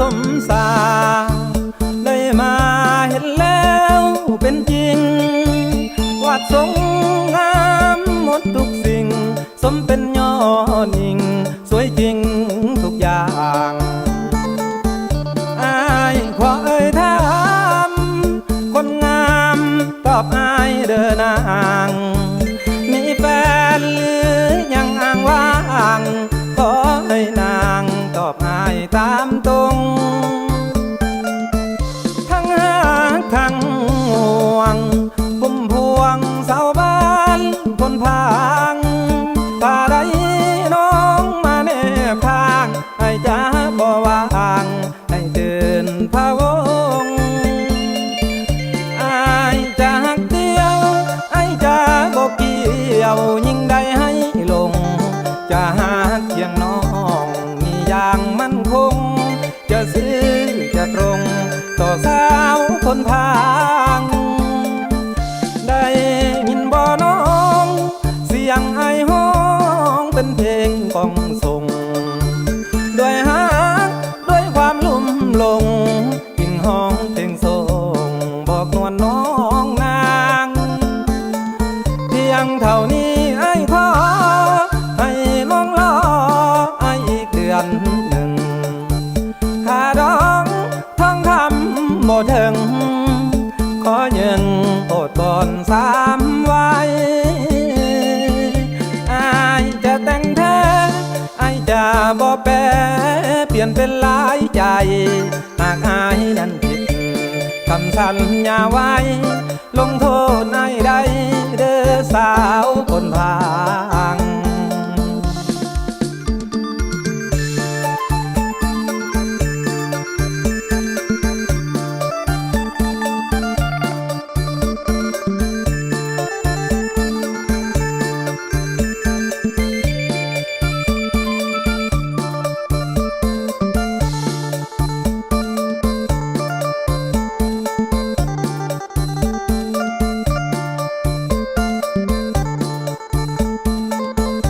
สมสา ได้มาเห็นแล้วเป็นจริง วาดสงงามหมดทุกสิ่ง สมเป็นยอดหญิง สวยจริงทุกอย่างอายขอเอ่ยถามคนงามตอบอายเดินาง มีแฟนหรือยังอ้างว่าง ทั้งห่วงพุ่มพวงเสาบ้านคนพางถ้าได้น้องมาแนบทาง ให้จ้าบ่วางให้เดินพะวงอายจะหักเดียวไอ้จะบอกเกี่ยวยิ่งได้ให้ลงจะ เพลงส่งบอกนวลน้องนาง เพียงเท่านี้ไอ้ขอให้น้องรอไอ้อีกเดือนหนึ่งถ้าร้องท่องคำบ่ถึง ขอยิงอดก่อนสามไว้ไอายจะแต่งแท้อายจะบ่แปรเปลี่ยนเป็นหลายใจหากอายนั้น คำสัญญาไว้ ลงโทษนายใด